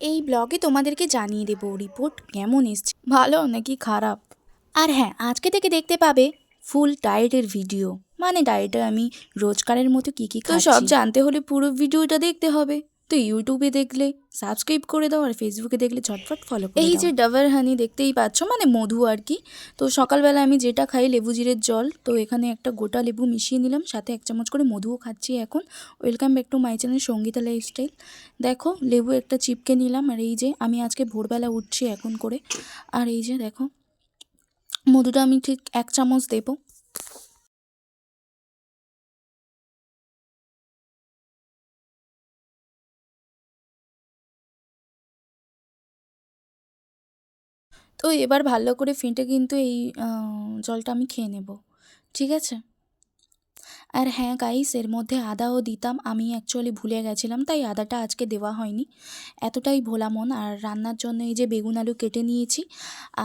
এই ব্লগে তোমাদেরকে জানিয়ে দেব রিপোর্ট কেমন এসছে। ভালো নাকি খারাপ? আর হ্যাঁ আজকে থেকে দেখতে পাবে ফুল ডায়েটের ভিডিও মানে ডায়েটে আমি রোজকারের মতো কী কী তো সব জানতে হলে পুরো ভিডিওটা দেখতে হবে। তো ইউটিউবে দেখলে সাবস্ক্রাইব করে দাও আর ফেসবুকে দেখলে ঝটফট ফলো এই যে ডাবার হানি দেখতেই পাচ্ছ মানে মধু আর কি। তো সকালবেলা আমি যেটা খাই লেবু জিরের জল। তো এখানে একটা গোটা লেবু মিশিয়ে নিলাম সাথে এক চামচ করে মধুও খাচ্ছি এখন। Welcome back to my channel Sangeeta lifestyle দেখো লেবু একটা চিপকে নিলাম আর এই যে আমি আজকে ভোরবেলা উঠছি এখন করে। আর এই যে দেখো মধুটা আমি ঠিক এক চামচ দেবো। তো এবার ভালো করে ফেটে কিন্তু এই জলটা আমি খেয়ে নেব, ঠিক আছে? আর হ্যাঁ গাইস এর মধ্যে আদাও দিতাম, আমি অ্যাকচুয়ালি ভুলে গেছিলাম, তাই আদাটা আজকে দেওয়া হয়নি। এতটাই ভোলা মন, আর রান্নার জন্য এই যে বেগুন আলু কেটে নিয়েছি,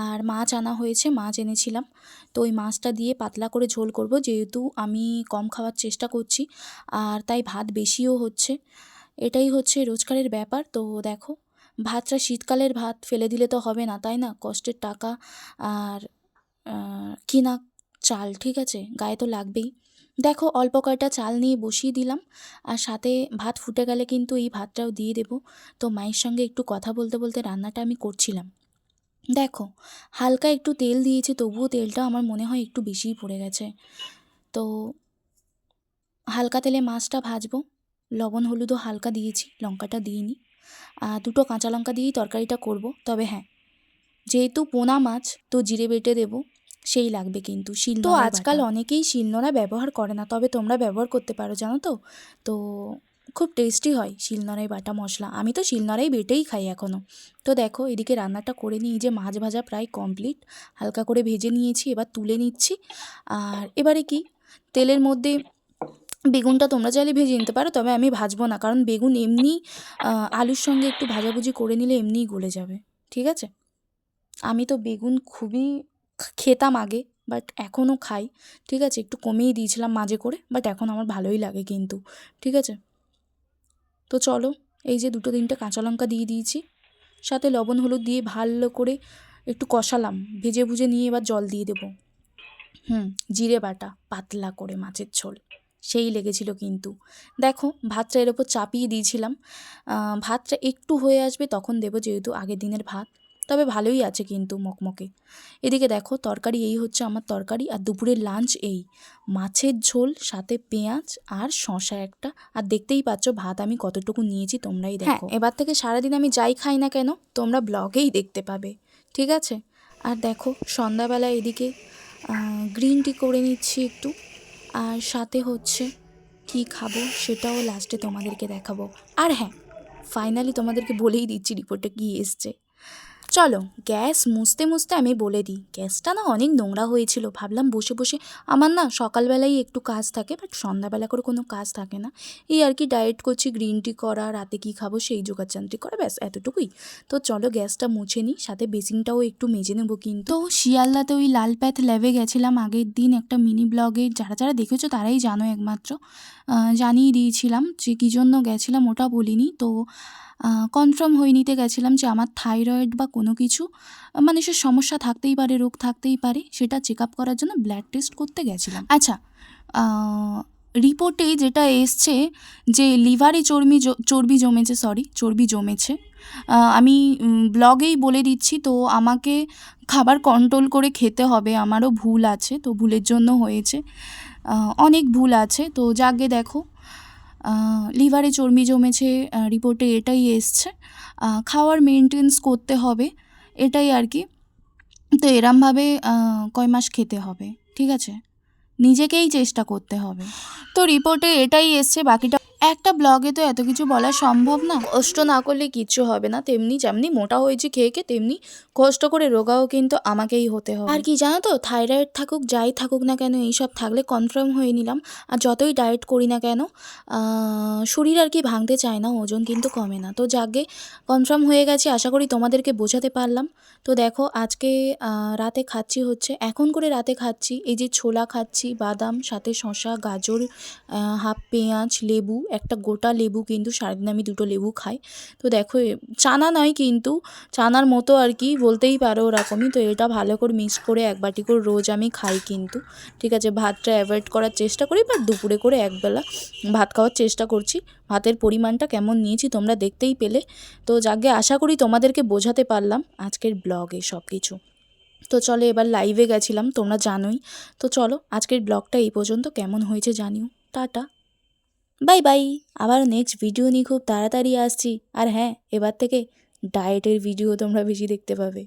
আর মাছ আনা হয়েছে, মাছ এনেছিলাম। তো ওই মাছটা দিয়ে পাতলা করে ঝোল করব, যেহেতু আমি কম খাওয়ার চেষ্টা করছি, আর তাই ভাত বেশিও হচ্ছে। এটাই হচ্ছে রোজকারের ব্যাপার, তো দেখো ভাতটা শীতকালের ভাত, ফেলে দিলে তো হবে না, তাই না? কষ্টের টাকা। আর কিনা চাল, ঠিক আছে? গায়ে তো লাগবেই। দেখো, অল্প কয়টা চাল নিয়ে বসিয়ে দিলাম। আর সাথে ভাত ফুটে গেলে কিন্তু এই ভাতটাও দিয়ে দেবো। তো মায়ের সঙ্গে একটু কথা বলতে বলতে রান্নাটা আমি করছিলাম। দেখো, হালকা একটু তেল দিয়েছি, তবুও তেলটা আমার মনে হয় একটু বেশিই পড়ে গেছে। তো, হালকা তেলে মাছটা ভাজবো। লবণ, হলুদও হালকা দিয়েছি, লঙ্কাটা দিইনি দুটো কাঁচা লঙ্কা দিয়েই তরকারিটা করব। তবে হ্যাঁ যেহেতু পোনা মাছ তো জিরে বেটে দেবো সেই লাগবে কিন্তু। শিল তো আজকাল অনেকেই শিলনোড়া ব্যবহার করে না তবে তোমরা ব্যবহার করতে পারো জানো তো? তো খুব টেস্টি হয় শিলনোড়ায় বাটা মশলা। আমি তো শিলনোড়াই বেটেই খাই এখনও তো দেখো এদিকে রান্নাটা করে নিই যে মাছ ভাজা প্রায় কমপ্লিট। হালকা করে ভেজে নিয়েছি এবার তুলে নিচ্ছি। আর এবারে কি তেলের মধ্যে বেগুনটা তোমরা চাইলে ভেজে নিতে পারো, তবে আমি ভাজবো না, কারণ বেগুন এমনি আলুর সঙ্গে একটু ভাজাভুজি করে নিলে এমনিই গলে যাবে, ঠিক আছে? আমি তো বেগুন খুবই খেতাম আগে বাট এখনও খাই, ঠিক আছে? একটু কমিয়ে দিয়েছিলাম মাঝে করে বাট এখন আমার ভালোই লাগে কিন্তু, ঠিক আছে? তো চলো, এই যে দুটো তিনটে কাঁচা লঙ্কা দিয়ে দিয়েছি, সাথে লবণ হলুদ দিয়ে ভালো করে একটু কষালাম, ভেজে ভুজে নিয়ে এবার জল দিয়ে দেবো। হুম, জিরে বাটা, পাতলা করে মাছের ঝোল। সেই লেগেছিল কিন্তু। দেখো ভাতটা এর ওপর চাপিয়ে দিয়েছিলাম। ভাতটা একটু হয়ে আসবে তখন দেবো যেহেতু আগের দিনের ভাত। তবে ভালোই আছে কিন্তু মকমকে। এদিকে দেখো তরকারি এই হচ্ছে আমার তরকারি আর দুপুরের লাঞ্চ এই। মাছের ঝোল সাথে পেঁয়াজ আর শশা একটা। আর দেখতেই পাচ্ছ ভাত আমি কতটুকু নিয়েছি তোমরাই দেখো। এবার থেকে সারাদিন আমি যাই খাই না কেন তোমরা ব্লগেই দেখতে পাবে। ঠিক আছে? আর দেখো সন্ধ্যাবেলা এদিকে গ্রিন টি করে নিচ্ছি একটু। আর সাথে হচ্ছে কি খাব সেটাও লাস্টে তোমাদেরকে দেখাবো। আর হ্যাঁ ফাইনালি তোমাদেরকে বলেই দিচ্ছি রিপোর্টে কী এসছে। চলো, গ্যাস মুছতে মুছতে আমি বলে দিই। গ্যাসটা না অনেক নোংরা হয়েছিল। ভাবলাম বসে বসে, আমার না সকালবেলাই একটু কাজ থাকে বাট সন্ধ্যাবেলা করে কোনো কাজ থাকে না। এই আর কি ডায়েট করছি গ্রিন টি করা, রাতে কী খাব, সেই জোগাড়যান্ত্রিক করা, ব্যাস, এতটুকুই। তো চলো গ্যাসটা মুছে নিই, সাথে বেসিনটাও একটু মেজে নেব কিন্তু। তো শিয়ালদাতে ওই লাল প্যাথ ল্যাবে গেছিলাম আগের দিন একটা মিনি ব্লগে যারা যারা দেখেছ তারাই জানো একমাত্র। জানিয়ে দিয়েছিলাম যে কী জন্য গেছিলাম, ওটা বলিনি। তো কনফার্ম হয়ে নিতে গেছিলাম যে আমার থাইরয়েড বা কোনো কিছু আহ, মানুষের সমস্যা থাকতেই পারে রোগ থাকতেই পারে সেটা চেক আপ করার জন্য ব্লাড টেস্ট করতে গেছিলাম। আচ্ছা রিপোর্টে যেটা এসছে যে লিভারে চর্বি চর্বি জমেছে সরি চর্বি জমেছে আমি ব্লগেই বলে দিচ্ছি তো আমাকে খাবার কন্ট্রোল করে খেতে হবে আমারও ভুল আছে তো ভুলের জন্য হয়েছে অনেক ভুল আছে তো যাকে দেখো লিভারে চর্বি জমেছে রিপোর্টে এটাই এসছে। খাওয়ার মেনটেন্স করতে হবে, এটাই আর কি। তো এরমভাবে কয় মাস খেতে হবে, ঠিক আছে? নিজেকেই চেষ্টা করতে হবে। তো রিপোর্টে এটাই এসছে, বাকিটা একটা ব্লগে তো এত কিছু বলা সম্ভব না। কষ্ট না করলে কিচ্ছু হবে না তেমনি যেমনি মোটা হয়েছে খেয়ে খেয়ে তেমনি কষ্ট করে রোগাও কিন্তু আমাকেই হতে হবে। আর কি জানো তো থাইরয়েড থাকুক যাই থাকুক না কেন এইসব থাকলে কনফার্ম হয়ে নিলাম। আর যতই ডায়েট করি না কেন শরীর আর কি ভাঙতে চায় না ওজন কিন্তু কমে না। তো যাকে কনফার্ম হয়ে গেছে আশা করি তোমাদেরকে বোঝাতে পারলাম। তো দেখো আজকে রাতে খাচ্ছি হচ্ছে এখন করে রাতে খাচ্ছি এই যে ছোলা খাচ্ছি বাদাম সাথে শশা গাজর হাফ পেঁয়াজ লেবু একটা গোটা লেবু কিন্তু সারাদিন আমি দুটো লেবু খাই। তো দেখো চানা নয় কিন্তু, চানার মতো আর কি বলতেই পারো ওরকমই। তো এটা ভালো করে মিক্স করে এক বাটি করে রোজ আমি খাই কিন্তু। ঠিক আছে, ভাতটা অ্যাভয়েড করার চেষ্টা করি বাট দুপুরে করে একবেলা ভাত খাওয়ার চেষ্টা করছি। ভাতের পরিমাণটা কেমন নিয়েছি তোমরা দেখতেই পেলে। তো যাকে আশা করি তোমাদেরকে বোঝাতে পারলাম আজকের ব্লগে সব কিছু তো চলো এবার লাইভে গেছিলাম, তোমরা জানোই। তো চলো আজকের ব্লগটা এই পর্যন্ত, কেমন হয়েছে জানিও। টাটা। Bye bye. আবার নেক্সট ভিডিও নিয়ে খুব তাড়াতাড়ি আসছি। আর হ্যাঁ এবার থেকে ডায়েটের ভিডিও তোমরা বেশি দেখতে পাবে।